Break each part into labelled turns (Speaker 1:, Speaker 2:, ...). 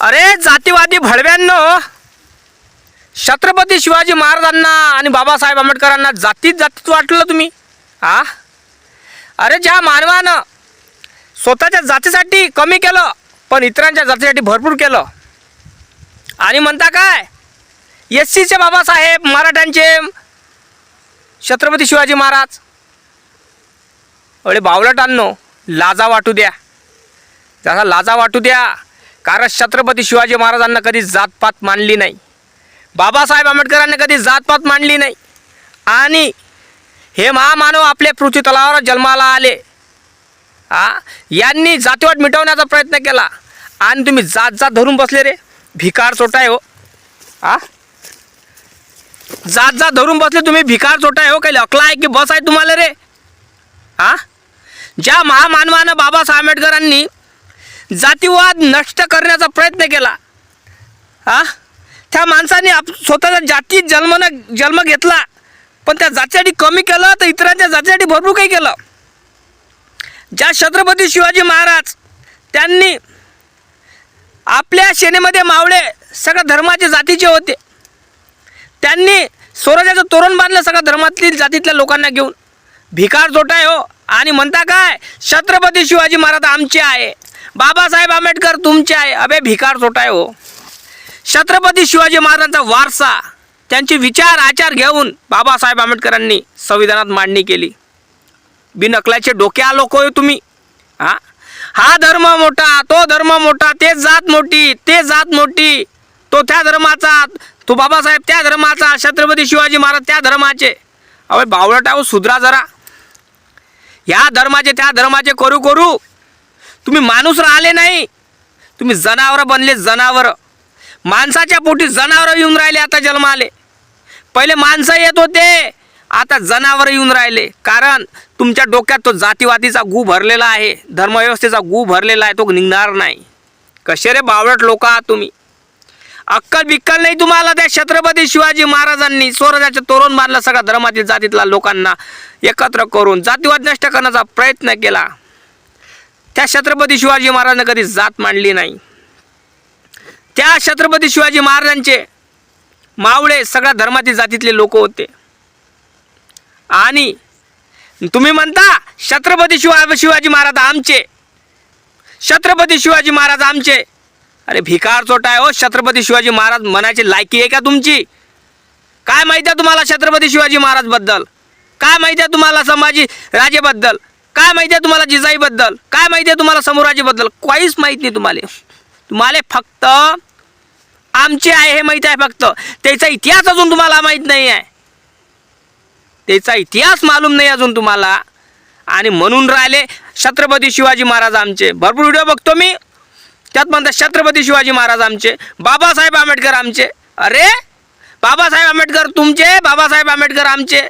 Speaker 1: अरे जातीवादी भडव्यांनो. छत्रपती शिवाजी महाराजांना आणि बाबासाहेब आंबेडकरांना जातीत जातीत वाटलं तुम्ही? हा अरे ज्या मानवानं स्वतःच्या जातीसाठी कमी केलं पण इतरांच्या जातीसाठी भरपूर केलं. आणि म्हणता काय? एस सीचे बाबासाहेब मराठ्यांचे छत्रपती शिवाजी महाराज. अरे बावलटांनो लाजा वाटू द्या. जसा लाजा वाटू द्या. कारण छत्रपती शिवाजी महाराजांना कधी जातपात मानली नाही. बाबासाहेब आंबेडकरांनी कधी जातपात मानली नाही. आणि हे महामानव आपल्या पृथ्वी तलावावर जन्माला आले. आ? यांनी जातीवाद मिटवण्याचा प्रयत्न केला. आणि तुम्ही जात जात धरून बसले रे. भिकार चोटाय हो. आ? जात जात धरून बसले तुम्ही भिकार चोटाय हो. काही अकला आहे की बस आहे तुम्हाला रे. आ? ज्या महामानवानं बाबासाहेब आंबेडकरांनी जातीवाद नष्ट करण्याचा प्रयत्न केला. हा त्या माणसाने आप स्वतःच्या जातीत जन्मनं जन्म घेतला. पण त्या जातीसाठी कमी केलं तर इतरांच्या जातीसाठी भरपूर काही केलं. ज्या छत्रपती शिवाजी महाराज त्यांनी आपल्या सेनेमध्ये मावळे सगळ्या धर्माचे जातीचे होते. त्यांनी स्वराज्याचं तोरण बांधलं सगळ्या धर्मातील जातीतल्या लोकांना घेऊन. भिकार जोटाय हो. आणि म्हणता काय? छत्रपती शिवाजी महाराज आमचे आहे. बाबासाहेब आंबेडकर तुमचे आहे. अबे भिकार जोटाय हो. छत्रपती शिवाजी महाराजांचा वारसा त्यांचे विचार आचार घेऊन बाबासाहेब आंबेडकरांनी संविधानात मांडणी केली. बिनकलाचे डोक्या लोक होय तुम्ही? हा? हा धर्म मोठा तो धर्म मोठा ते जात मोठी ते जात मोठी. तो त्या धर्माचा तो बाबासाहेब त्या धर्माचा छत्रपती शिवाजी महाराज त्या धर्माचे. अवे बावळट आहो सुधरा जरा. ह्या धर्माचे त्या धर्माचे करू करू तुम्ही माणूस राहिले नाही. तुम्ही जनावरं बनले जनावरं. माणसाच्या पोटी जनावरं येऊन राहिले आता जन्माले. पहिले माणसं येत होते आता जनावरं येऊन राहिले. कारण तुमच्या डोक्यात तो जातीवादीचा गू भरलेला आहे धर्मव्यवस्थेचा गू भरलेला आहे तो निघणार नाही. कसे रे बावळट लोक आहात तुम्ही. अक्कल बिक्कल नाही तुम्हाला त्या छत्रपती शिवाजी महाराजांनी स्वराज्याच्या तोरण बांधलं सगळ्या धर्मातील जातीतल्या लोकांना एकत्र करून जातीवाद नष्ट करण्याचा प्रयत्न केला. त्या छत्रपती शिवाजी महाराजांनी कधी जात मांडली नाही. त्या छत्रपती शिवाजी महाराजांचे मावळे सगळ्या धर्मातील जातीतले लोक होते. आणि तुम्ही म्हणता छत्रपती शिवा शिवाजी महाराज आमचे. छत्रपती शिवाजी महाराज आमचे. अरे भिकार चोटा आहे हो छत्रपती शिवाजी महाराज म्हणायची लायकी आहे का तुमची? काय माहिती आहे तुम्हाला छत्रपती शिवाजी महाराजबद्दल काय माहिती आहे तुम्हाला संभाजी राजेबद्दल काय माहिती आहे तुम्हाला जिजाईबद्दल? काय माहिती आहे तुम्हाला समोराजीबद्दल? काहीच माहीत नाही तुम्हाला. तुम्हाला फक्त आमचे आहे हे माहीत आहे फक्त. त्याचा इतिहास अजून तुम्हाला माहीत नाही आहे. त्याचा इतिहास मालूम नाही अजून तुम्हाला. आणि म्हणून राहिले छत्रपती शिवाजी महाराज आमचे. भरपूर व्हिडिओ बघतो मी. त्यात म्हणतात छत्रपती शिवाजी महाराज आमचे बाबासाहेब आंबेडकर आमचे. अरे बाबासाहेब आंबेडकर तुमचे बाबासाहेब आंबेडकर आमचे.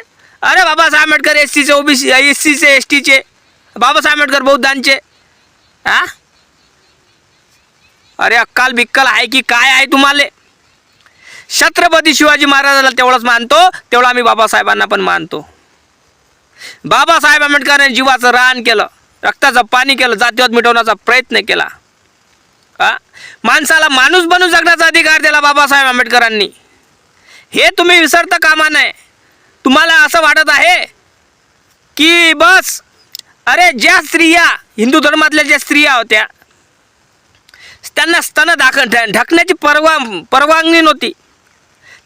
Speaker 1: अरे बाबासाहेब आंबेडकर एस सीचे ओबीसी एस सीचे एस टीचे बाबासाहेब आंबेडकर बौद्धांचे. हा अरे अक्काल बिक्कल आहे की काय आहे तुम्हाला? छत्रपती शिवाजी महाराजाला तेवढंच मानतो तेवढं आम्ही बाबासाहेबांना पण मानतो. बाबासाहेब आंबेडकरांनी जीवाचं रान केलं रक्ताचं पाणी केलं जातीवाद मिटवण्याचा प्रयत्न केला. हा माणसाला माणूस बनून जगण्याचा अधिकार दिला बाबासाहेब आंबेडकरांनी. हे तुम्ही विसरता कामा नये. तुम्हाला असं वाटत आहे की बस अरे ज्या स्त्रिया हिंदू धर्मातल्या ज्या स्त्रिया होत्या त्यांना स्तन दाख ढकण्याची परवा परवानगी नव्हती.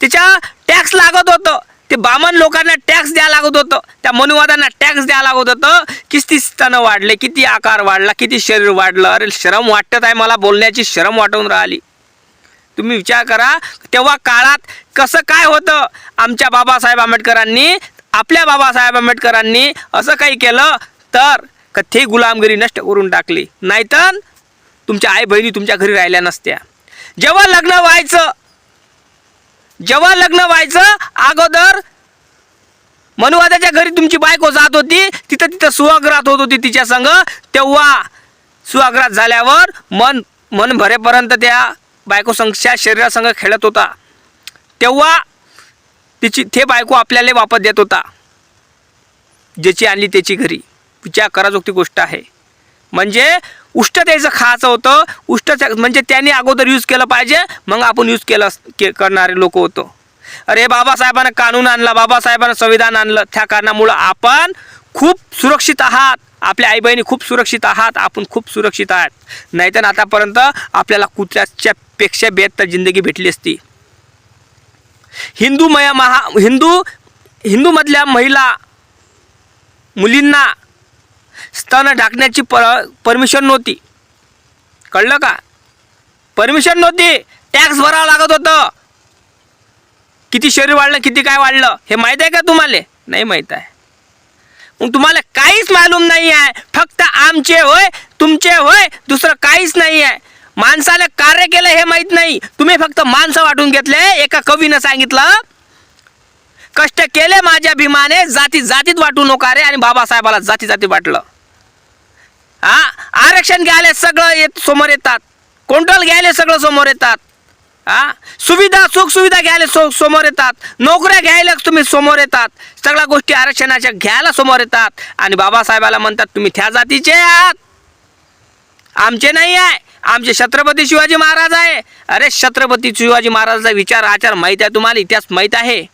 Speaker 1: तिच्या टॅक्स लागत होतं. ते बामण लोकांना टॅक्स द्यावं लागत होतं. त्या मनुवादांना टॅक्स द्यावं लागत होतं. किती स्तन वाढले किती आकार वाढला किती शरीर वाढलं. अरे शरम वाटत आहे मला बोलण्याची शरम वाटून राहिली. तुम्ही विचार करा तेव्हा काळात कसं काय होतं? आमच्या बाबासाहेब आंबेडकरांनी आपल्या बाबासाहेब आंबेडकरांनी असं काही केलं तर ते गुलामगिरी नष्ट करून टाकली. नाहीतर तुमच्या आई बहिणी तुमच्या घरी राहिल्या नसत्या. जेव्हा लग्न व्हायचं जेव्हा लग्न व्हायचं अगोदर मनुवादाच्या घरी तुमची बायको जात होती तिथं तिथं सुहागरात होत होती तिच्या संग तेव्हा सुहागरात झाल्यावर मन मन भरेपर्यंत त्या बायको संघच्या शरीरासंग खेळत होता. तेव्हा तिची ते बायको आपल्याला वापस देत होता. ज्याची आणली त्याची घरी. विचार कराजोगती गोष्ट आहे. म्हणजे उष्ट त्याचं खायचं होतं उष्ट म्हणजे त्यांनी अगोदर यूज केलं पाहिजे मग आपण यूज केलं के करणारे लोक होतो. अरे बाबासाहेबांना कानून आणला बाबासाहेबांना संविधान आणलं त्या कारणामुळं आपण खूप सुरक्षित आहात. आपल्या आई बहिणी खूप सुरक्षित आहात आपण खूप सुरक्षित आहात. नाहीतर आतापर्यंत आपल्याला कुत्र्याच्या पेक्षा बेहत्तर जिंदगी भेटली असती. हिंदू मया महा हिंदू हिंदूमधल्या महिला मुलींना स्तन ढाकण्याची पर परमिशन नव्हती. कळलं का? परमिशन नव्हती. टॅक्स भरावं लागत होतं. किती शरीर वाढलं किती काय वाढलं हे माहीत आहे का तुम्हाला? नाही माहीत आहे. मग तुम्हाला काहीच मालूम नाही आहे. फक्त आमचे होय तुमचे होय दुसरं काहीच नाही आहे. माणसाने कार्य केलं हे माहीत नाही. तुम्ही फक्त माणसं वाटून घेतले एका कवीनं सांगितलं कष्ट केले माझ्या भीमाने जाती जातीत वाटू नका रे. आणि बाबासाहेबाला जाती जाती वाटलं. हा? आरक्षण घ्यायला सगळं येत समोर येतात. कोंटल घ्यायला सगळं समोर येतात. हा? सुविधा सुख सुविधा घ्यायला सो समोर येतात. नोकऱ्या घ्यायला तुम्ही समोर येतात. सगळ्या गोष्टी आरक्षणाच्या घ्यायला समोर येतात. आणि बाबासाहेबाला म्हणतात तुम्ही त्या जातीचे आहात. आमचे नाही आहे. आमचे छत्रपती शिवाजी महाराज आहे. अरे छत्रपती शिवाजी महाराजांचा विचार आचार माहीत आहे तुम्हाला? इतिहास माहीत आहे.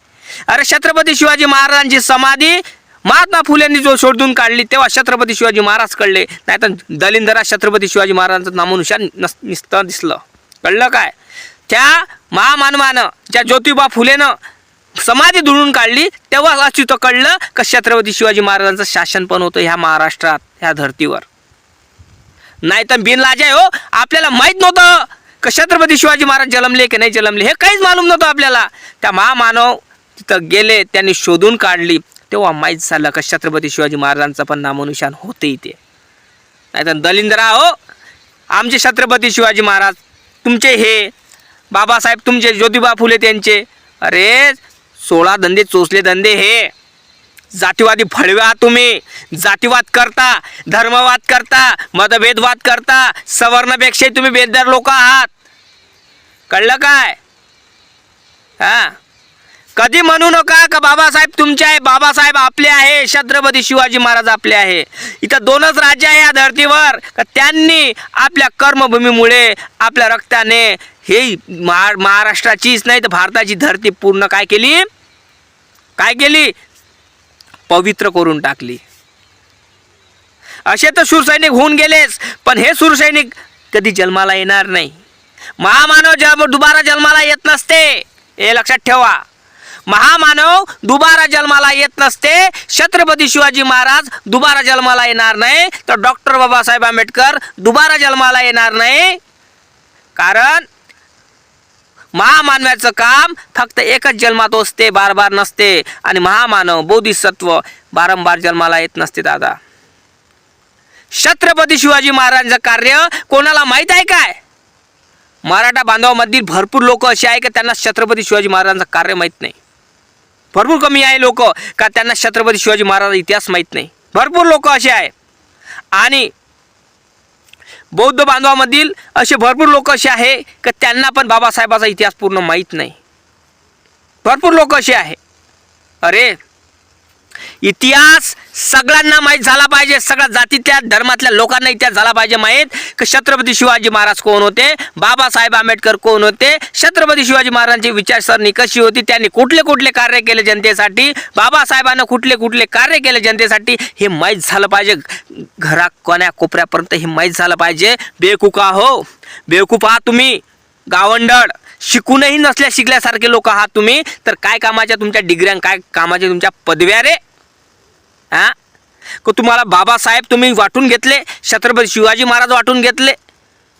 Speaker 1: अरे छत्रपती शिवाजी महाराजांची समाधी महात्मा फुलेंनी जो शोधून काढली तेव्हा छत्रपती शिवाजी महाराज कळले. नाही तर दलिंदरा छत्रपती शिवाजी महाराजांचं नामानुशान नस निसतं दिसलं. कळलं काय? त्या महामानवानं ज्या ज्योतिबा फुलेनं समाधी धुळून काढली तेव्हा अस्तित्व कळलं का छत्रपती शिवाजी महाराजांचं शासन पण होतं ह्या महाराष्ट्रात ह्या धर्तीवर. नाही तर बिनलाज हो आपल्याला माहीत नव्हतं का छत्रपती शिवाजी महाराज जन्मले की नाही जन्मले हे काहीच मालूम नव्हतं आपल्याला. त्या महामानव तिथं गेले त्यांनी शोधून काढली. तेव्हा माहीत झालं का छत्रपती शिवाजी महाराजांचं पण नामोनिशान होते इथे नाही तर दलिंद्रा हो आमचे छत्रपती शिवाजी महाराज तुमचे हे बाबासाहेब तुमचे ज्योतिबा फुले त्यांचे. अरे सोळा धंदे चोचले धंदे हे. जातीवादी फळवे आहात तुम्ही. जातीवाद करता धर्मवाद करता मतभेदवाद करता सवर्णपेक्षाही तुम्ही बेदर लोक आहात. कळलं काय? हा? कधी म्हणू नका का बाबासाहेब तुमचे आहे बाबासाहेब आपले आहे छत्रपती शिवाजी महाराज आपले आहे. इथं दोनच राज्य आहे या धर्तीवर. का त्यांनी आपल्या कर्मभूमीमुळे आपल्या रक्ताने हे महा महाराष्ट्राचीच नाही तर भारताची धरती पूर्ण काय केली? काय केली? पवित्र करून टाकली. असे तर सुरसैनिक होऊन गेलेच पण हे सुरसैनिक कधी जन्माला येणार नाही. महामानव जन्म दुबारा जन्माला येत नसते. हे लक्षात ठेवा. महामानव दुबारा जन्माला येत नसते. छत्रपती शिवाजी महाराज दुबारा जन्माला येणार नाही. तर डॉक्टर बाबासाहेब आंबेडकर दुबारा जन्माला येणार नाही. कारण महामानवाचं काम फक्त एकच जन्मात असते बार बार नसते. आणि महामानव बोधिसत्व बारंबार जन्माला येत नसते दादा. छत्रपती शिवाजी महाराजांचं कार्य कोणाला माहीत आहे काय? मराठा बांधवामधील भरपूर लोक असे आहे की त्यांना छत्रपती शिवाजी महाराजांचं कार्य माहीत नाही. भरपूर कमी आहे लोक का त्यांना छत्रपती शिवाजी महाराज इतिहास माहीत नाही. भरपूर लोक असे आहे. आणि बौद्ध बांधवामधील असे भरपूर लोक असे आहे का त्यांना पण बाबासाहेबाचा इतिहास पूर्ण माहीत नाही. भरपूर लोक असे आहे. अरे इतिहास सगळ्यांना माहीत झाला पाहिजे. सगळ्या जातीतल्या धर्मातल्या लोकांना इतिहास झाला पाहिजे माहीत. की छत्रपती शिवाजी महाराज कोण होते? बाबासाहेब आंबेडकर कोण होते? छत्रपती शिवाजी महाराजांची विचारसरणी कशी होती? त्यांनी कुठले कुठले कार्य केले जनतेसाठी? बाबासाहेबांना कुठले कुठले कार्य केले जनतेसाठी? हे माहीत झालं पाहिजे. घरा कोण्या कोपऱ्यापर्यंत हे माहीत झालं पाहिजे. बेकुका हो. बेवकूफ आहात तुम्ही. गावंडळ शिकूनही नसल्या शिकल्यासारखे लोक आहात तुम्ही. तर काय कामाच्या तुमच्या डिग्र्या काय कामाच्या तुमच्या पदव्या रे? हां? को तुम्हाला बाबासाहेब तुम्ही वाटून घेतले छत्रपती शिवाजी महाराज वाटून घेतले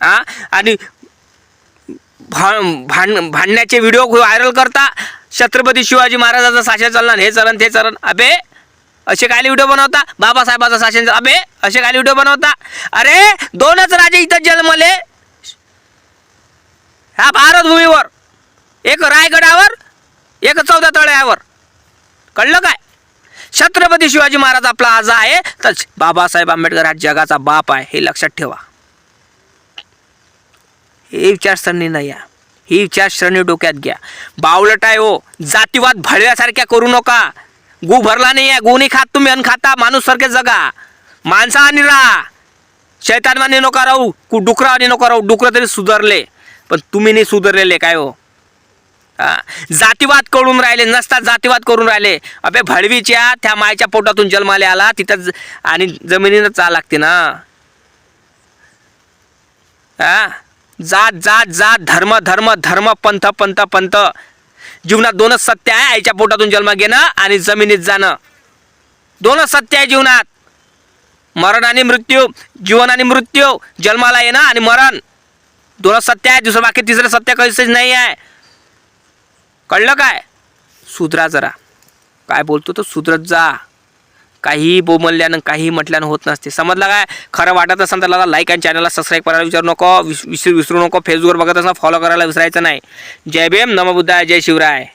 Speaker 1: हां? आणि भा भांड भांडण्याचे व्हिडिओ व्हायरल करता छत्रपती शिवाजी महाराजाचं शासन चालणार हे चलन ते चलन. अबे असे काय व्हिडिओ बनवता? बाबासाहेबाचं शासन अबे असे काय व्हिडिओ बनवता? अरे दोनच राजे इथं जन्मले. ह्या भारतभूमीवर एक रायगडावर एक चौदा तळ्यावर. कळलं काय? छत्रपती शिवाजी महाराज आपला आज आहे. तर बाबासाहेब आंबेडकर हा जगाचा बाप आहे हे लक्षात ठेवा. हे विचारसरणी नाही या ही विचारसरणी डोक्यात घ्या. बावलट आहे हो. जातीवाद भळव्यासारख्या करू नका. गु भरला नाही आहे. गु नाही खात तुम्ही अन खाता माणूस सारखे जगा. माणसा आणि राहा. शैतानवाने नका राहू. कु डुकरावाने नका राहू. डुकरं तरी सुधारले. पण तुम्ही नाही सुधारलेले काय हो? जातीवाद करून राहिले नसता जातीवाद करून राहिले. अबे भडवीच्या त्या मायच्या पोटातून जन्माले आला तिथं आणि जमिनीनं चा लागते ना. हा. जात जात जात धर्म धर्म धर्म पंथ पंथ पंथ. जीवनात दोनच सत्य आहे आईच्या पोटातून जन्म घेणं आणि जमिनीत जाणं. दोनच सत्य आहे जीवनात. मरण आणि मृत्यू जीवन आणि मृत्यू जन्माला येणं आणि मरण. दोनच सत्य आहे दुसरं बाकी तिसरं सत्य काहीच नाही आहे. कळलं काय? सुधरा जरा. काय बोलतो तो? सुधरत जा. काही बोमल्यानं काही म्हटल्यानं होत नसते. समजलं काय? खरं वाटत असेल तर लाईक आणि चॅनलला सबस्क्राईब करायला विचारू नको. विस विसरू नको. फेसबुकवर बघत असं फॉलो करायला विसरायचं नाही. जय भीम नमबुद्धाय जय शिवराय.